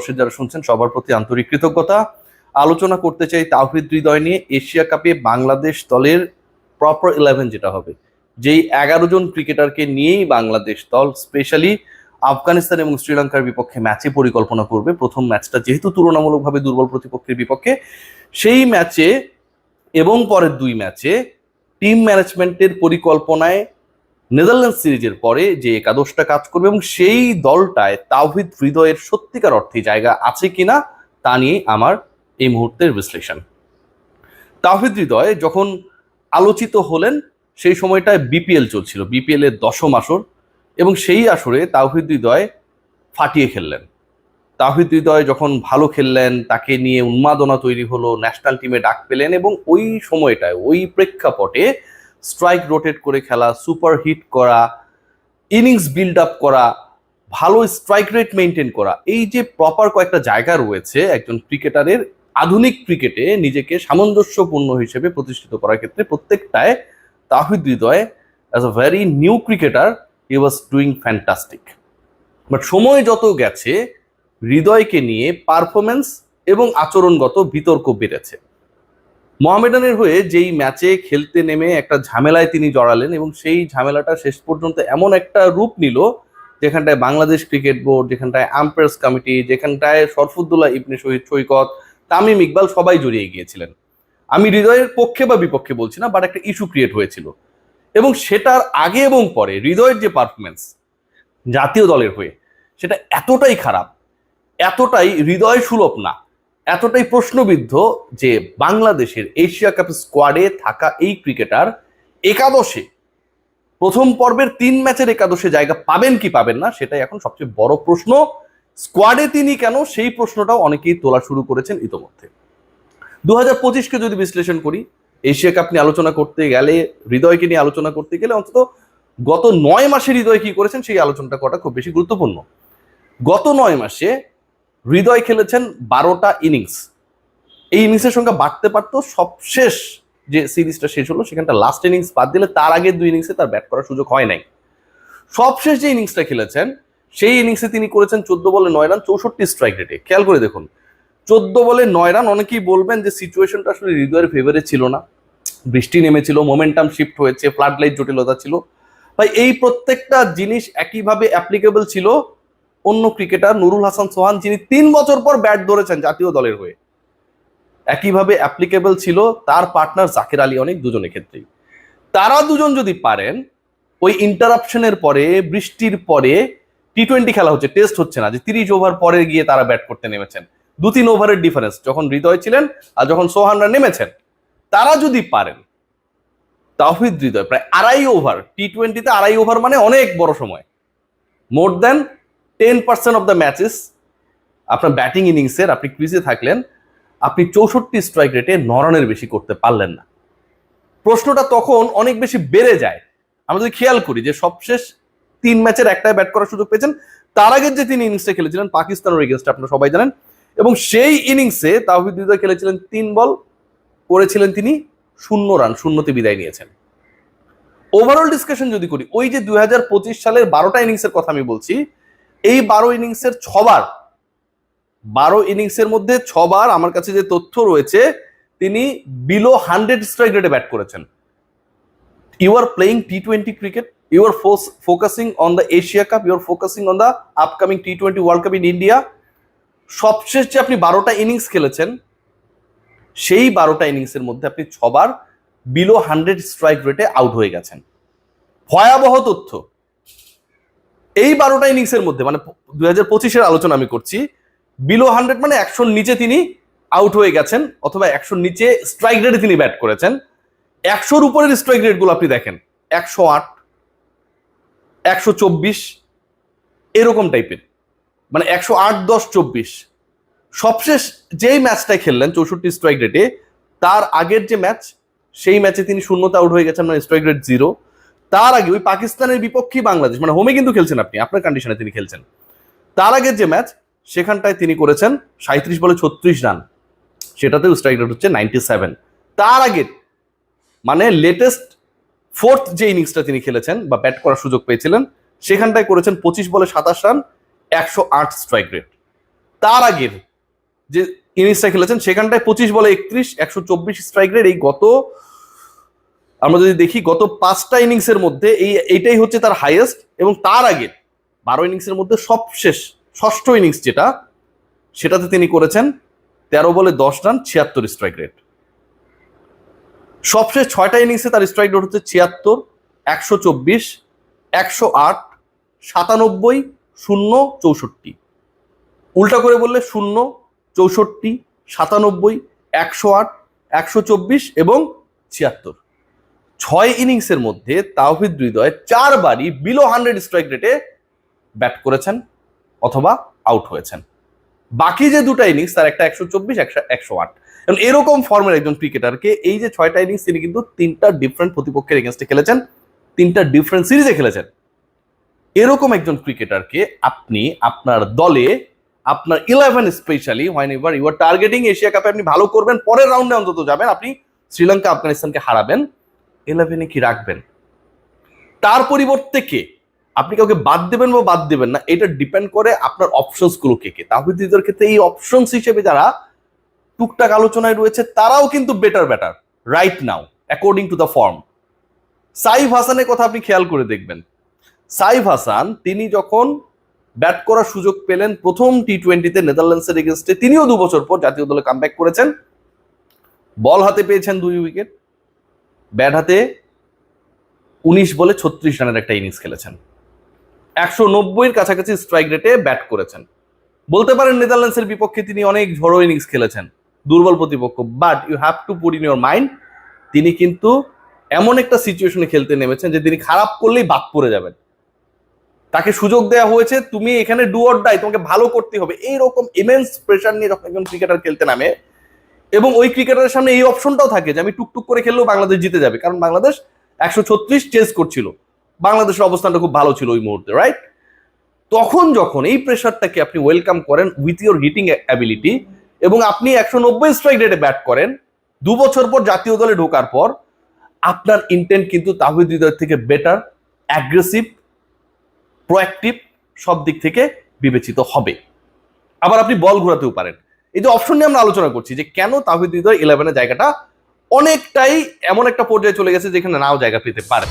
দর্শক যারা শুনছেন, সবার প্রতি আন্তরিক কৃতজ্ঞতা। আলোচনা করতে চাই তাওহিদ হৃদয় নিয়ে, এশিয়া কাপে বাংলাদেশ দলের প্রপার ইলেভেন যেটা হবে। যেই এগারো জন ক্রিকেটারকে নিয়েই বাংলাদেশ দল স্পেশালি আফগানিস্তান এবং শ্রীলঙ্কার বিপক্ষে ম্যাচে পরিকল্পনা করবে। প্রথম ম্যাচটা যেহেতু তুলনামূলকভাবে দুর্বল প্রতিপক্ষের বিপক্ষে, সেই ম্যাচে এবং পরের দুই ম্যাচে টিম ম্যানেজমেন্টের পরিকল্পনায় নেদারল্যান্ড সিরিজের পরে যে একাদশটা কাজ করবে এবং সেই দলটায় তাওহিদ হৃদয়ের সত্যিকার অর্থে জায়গা আছে কিনা তা নিয়ে আমার এই মুহূর্তের বিশ্লেষণ। তাওহিদ হৃদয় যখন আলোচিত হলেন, সেই সময়টায় বিপিএল চলছিল, বিপিএল এর দশম আসর এবং সেই আসরে তাওহিদ হৃদয় ফাটিয়ে খেললেন। তাওহিদ হৃদয় যখন ভালো খেললেন, তাকে নিয়ে উন্মাদনা তৈরি হলো, ন্যাশনাল টিমে ডাক পেলেন এবং ওই সময়টায়, ওই প্রেক্ষাপটে স্ট্রাইক রোটেট করে খেলা সুপার হিট করা ইনিংস বিল্ড আপ করা, ভালো স্ট্রাইক রেট মেনটেন করা, এই যে প্রপার কয়েকটা জায়গা রয়েছে একজন ক্রিকেটারের আধুনিক ক্রিকেটে নিজেকে সামঞ্জস্যপূর্ণ হিসেবে প্রতিষ্ঠিত করার ক্ষেত্রে প্রত্যেকটায় Tahid Hridoy as a very new cricketer he was doing fantastic but সময় যত গেছে, হৃদয়কে নিয়ে পারফরমেন্স এবং আচরণগত বিতর্ক বেড়েছে। মোহামেডানের হয়ে যেই ম্যাচে খেলতে নেমে একটা ঝামেলায় তিনি জড়ালেন এবং সেই ঝামেলাটা শেষ পর্যন্ত এমন একটা রূপ নিল যেখানটায় বাংলাদেশ ক্রিকেট বোর্ড, যেখানটায় আম্পায়ার্স কমিটি যেখানটায় শরফুদ্দুল্লাহ ইবনে শহীদ সৈকত, তামিম ইকবাল সবাই জড়িয়ে গিয়েছিলেন। আমি হৃদয়ের পক্ষে বা বিপক্ষে বলছি না বাট একটা ইস্যু ক্রিয়েট হয়েছিল। এবং সেটার আগে এবং পরে হৃদয়ের যে পারফরমেন্স জাতীয় দলের হয়ে, সেটা এতটাই খারাপ, এতটাই হৃদয় সুলভ না এতটাই প্রশ্নবিদ্ধ যে বাংলাদেশের এশিয়া কাপ স্কোয়াডে থাকা এই ক্রিকেটার একাদশে, প্রথম পর্বের তিন ম্যাচের একাদশে জায়গা পাবেন কি পাবেন না, সেটাই এখন সবচেয়ে বড় প্রশ্ন। স্কোয়াডে তিনি কেন, সেই প্রশ্নটাও অনেকেই তোলা শুরু করেছেন ইতোমধ্যে। দু হাজার পঁচিশকে যদি বিশ্লেষণ করি, এশিয়া কাপ নিয়ে আলোচনা করতে গেলে, হৃদয়কে নিয়ে আলোচনা করতে গেলে অন্তত গত নয় মাসে হৃদয় কি করেছেন, সেই আলোচনাটা করাটা খুব বেশি গুরুত্বপূর্ণ। গত নয় মাসে হৃদয় খেলেছেন বারোটা ইনিংস। এই ইনিংসের সংখ্যা বাড়তে পারতো সবশেষ যে সিরিজটা শেষ হলো, সেখানটা লাস্ট ইনিংস বাদ দিলে তার আগে দুই ইনিংসে তার ব্যাট করার সুযোগ হয় নাই। সবশেষ যে ইনিংসটা খেলেছেন, সেই ইনিংসে তিনি করেছেন চোদ্দ বলে নয় রান চৌষট্টি স্ট্রাইক রেটে খেয়াল করে দেখুন, চোদ্দ বলে নয় রান অনেকেই বলবেন যে সিচুয়েশনটা আসলে হৃদয়ের ফেভারে ছিল না। বৃষ্টি নেমেছিল মোমেন্টাম শিফট হয়েছে ফ্লাড লাইট জটিলতা ছিল। ভাই, এই প্রত্যেকটা জিনিস একইভাবে অ্যাপ্লিকেবল ছিল অন্য ক্রিকেটার নুরুল হাসান সোহান, যিনি তিন বছর পর ব্যাট ধরেছেন জাতীয় দলের হয়ে। একইভাবে অ্যাপ্লিকেবল ছিল তার পার্টনার জাকির আলী অনেক দুজনের ক্ষেত্রেই। তারা দুজন যদি পারেন, ওই ইন্টারাপশনের পরে, বৃষ্টির পরে টি টোয়েন্টি খেলা হচ্ছে টেস্ট হচ্ছে না, যে তিরিশ ওভার পরে গিয়ে তারা ব্যাট করতে নেমেছেন। দু তিন ওভারের ডিফারেন্স যখন হৃদয় ছিলেন আর যখন সোহানরা নেমেছেন, তারা যদি পারেন তাহিদ হৃদয়, প্রায় আড়াই ওভার টি টোয়েন্টিতে আড়াই ওভার মানে অনেক বড় সময়। More than ten percent of the matches আপনার ব্যাটিং ইনিংসের আপনি ক্রিজে থাকলেন, আপনি চৌষট্টি স্ট্রাইক রেটে নরনের বেশি করতে পারলেন না। প্রশ্নটা তখন অনেক বেশি বেড়ে যায়। আমরা যদি খেয়াল করি যে সবশেষ তিন ম্যাচের একটাই ব্যাট করার সুযোগ পেয়েছেন, তার আগের যে তিনি ইনিংসটা খেলেছিলেন পাকিস্তানের এগেনস্ট আপনারা সবাই জানেন। এবং সেই ইনিংসে তাহিদ খেলেছিলেন তিন বল, করেছিলেন তিনি শূন্য রান শূন্যতে বিদায় নিয়েছেন। ওভারঅল ডিসকাশন যদি করি, ওই যে দুই হাজার পঁচিশ সালের বারোটা ইনিংসের কথা আমি বলছি এই বারো ইনিংসের ছবার, বারো ইনিংসের মধ্যে ছবার আমার কাছে যে তথ্য রয়েছে, তিনি বিলো হান্ড্রেড স্ট্রাইক রেটে ব্যাট করেছেন। You are playing T twenty cricket you are focusing on the Asia Cup you are focusing on the upcoming T twenty World Cup in India সবশেষ যে আপনি বারোটা ইনিংস খেলেছেন, সেই বারোটা ইনিংসের মধ্যে আপনি ছবার বিলো হান্ড্রেড স্ট্রাইক রেটে আউট হয়ে গেছেন। ভয়াবহ তথ্য। এই বারোটা ইনিংসের মধ্যে মানে দুই হাজার পঁচিশের আলোচনা আমি করছি বিলো হান্ড্রেড মানে একশোর নিচে তিনি আউট হয়ে গেছেন, অথবা একশোর নিচে স্ট্রাইক রেটে তিনি ব্যাট করেছেন। একশোর উপরের স্ট্রাইক রেটগুলো আপনি দেখেন, একশো আট, একশো চব্বিশ, এরকম টাইপের মানে একশো আট, দশ, চব্বিশ। সবশেষ যেই ম্যাচটাই খেললেন, চৌষট্টি স্ট্রাইক রেটে তার আগের যে ম্যাচ সেই ম্যাচে তিনি শূন্যতে আউট হয়ে গেছেন মানে স্ট্রাইক রেট জিরো তার আগে ওই পাকিস্তানের বিপক্ষেই বাংলাদেশ মানে হোমে কিন্তু খেলছেন আপনি, আপনার কন্ডিশনে তিনি খেলছেন। তার আগের যে ম্যাচ সেখানটায় তিনি করেছেন সাঁত্রিশ বলে ছত্রিশ রান। সেটাতেও স্ট্রাইক রেট হচ্ছে নাইনটি সেভেন তার আগে মানে লেটেস্ট ফোর্থ যে ইনিংসটা তিনি খেলেছেন বা ব্যাট করার সুযোগ পেয়েছিলেন, সেখানটায় করেছেন পঁচিশ বলে সাতাশ রান, একশো আট স্ট্রাইক রেট তার আগের যে ইনিংসটা খেলেছেন, সেখানটায় পঁচিশ বলে একত্রিশ, একশো চব্বিশ স্ট্রাইক রেট এই গত আমরা যদি দেখি গত পাঁচটা ইনিংসের মধ্যে এই এইটাই হচ্ছে তার হাইয়েস্ট এবং তার আগে বারো ইনিংসের মধ্যে সবশেষ, ষষ্ঠ ইনিংস যেটা, সেটাতে তিনি করেছেন তেরো বলে দশ রান, ছিয়াত্তর স্ট্রাইক রেট সবশেষ ছয়টা ইনিংসে তার স্ট্রাইক রেট হচ্ছে ছিয়াত্তর, একশো চব্বিশ, একশো আট, সাতানব্বই, শূন্য, চৌষট্টি। উল্টা করে বললে শূন্য, চৌষট্টি, সাতানব্বই, একশো আট, একশো চব্বিশ এবং ছিয়াত্তর। ছয় ইনিংসের মধ্যে তাওহিদ হৃদয় চারবারই বিলো হান্ড্রেড স্ট্রাইক রেটে ব্যাট করেছেন অথবা আউট হয়েছেন। বাকি যে দুটা ইনিংস, তার একটা একশো চব্বিশ, একশো একশো আট। এবং এরকম ফর্মের একজন ক্রিকেটারকে এই যে ছয়টা ইনিংস, তিনি কিন্তু তিনটা ডিফারেন্ট প্রতিপক্ষের এগেনস্টে খেলেছেন, তিনটা ডিফারেন্ট সিরিজে খেলেছেন। এরকম একজন ক্রিকেটারকে আপনি আপনার দলে, আপনার eleven specially whenever you are targeting Asia কাপে আপনি ভালো করবেন, পরের রাউন্ডে অন্তত যাবেন, আপনি শ্রীলঙ্কা, আফগানিস্তানকে হারাবেন। ইলেভেনে কি রাখবেন? তার পরিবর্তে কে? আপনি কাউকে বাদ দেবেন বা বাদ দেবেন না, এটা ডিপেন্ড করে আপনার অপশনসগুলো কে কে। তাহিদ হৃদয়ের ক্ষেত্রে এই অপশনস হিসেবে যারা টুকটাক আলোচনায় রয়েছে, তারাও কিন্তু better better right now according to the form Saif হাসানের কথা আপনি খেয়াল করে দেখবেন। সাইফ হাসান, তিনি যখন ব্যাট করার সুযোগ পেলেন প্রথম টি টোয়েন্টিতে নেদারল্যান্ডসের এগেনস্টে তিনিও দু বছর পর জাতীয় দলে কামব্যাক করেছেন। বল হাতে পেয়েছেন দুই উইকেট ব্যাট হাতে উনিশ বলে ছত্রিশ রানের একটা ইনিংস খেলেছেন। একশো নব্বইয়ের কাছাকাছি স্ট্রাইক রেটে ব্যাট করেছেন। বলতে পারেন নেদারল্যান্ডসের বিপক্ষে তিনি অনেক ঝড়ো ইনিংস খেলেছেন, দুর্বল প্রতিপক্ষ but you have to put in your mind তিনি কিন্তু এমন একটা সিচুয়েশনে খেলতে নেমেছেন যে তিনি খারাপ করলেই বাদ পড়ে যাবেন। তাকে সুযোগ দেওয়া হয়েছে, তুমি এখানে ডু অর ডাই তোমাকে ভালো করতে হবে। এইরকম ইমেন্স প্রেশার নিয়ে যখন একজন ক্রিকেটার খেলতে নামে এবং ওই ক্রিকেটারের সামনে এই অপশনটাও থাকে যে আমি টুকটুক করে খেললেও বাংলাদেশ জিতে যাবে। কারণ বাংলাদেশ একশো ছত্রিশ চেস করছিল। বাংলাদেশের অবস্থানটা খুব ভালো ছিল ওই মুহূর্তে রাইট তখন যখন এই প্রেশারটাকে আপনি ওয়েলকাম করেন উইথ ইউর হিটিং অ্যাবিলিটি এবং আপনি একশো নব্বই স্ট্রাইক রেটে ব্যাট করেন, দু বছর পর জাতীয় দলে ঢোকার পর আপনার ইন্টেন্ট কিন্তু তাহিদ হৃদয়ের থেকে বেটার অ্যাগ্রেসিভ প্রোঅ্যাক্টিভ সব দিক থেকে বিবেচিত হবে। আবার আপনি বল ঘোরাতেও পারেন। এই যে অপশন নিয়ে আমরা আলোচনা করছি যে কেন তাহিদ হৃদয় ইলেভেনের জায়গাটা অনেকটাই এমন একটা পর্যায়ে চলে গেছে যেখানে নাও জায়গা পেতে পারে।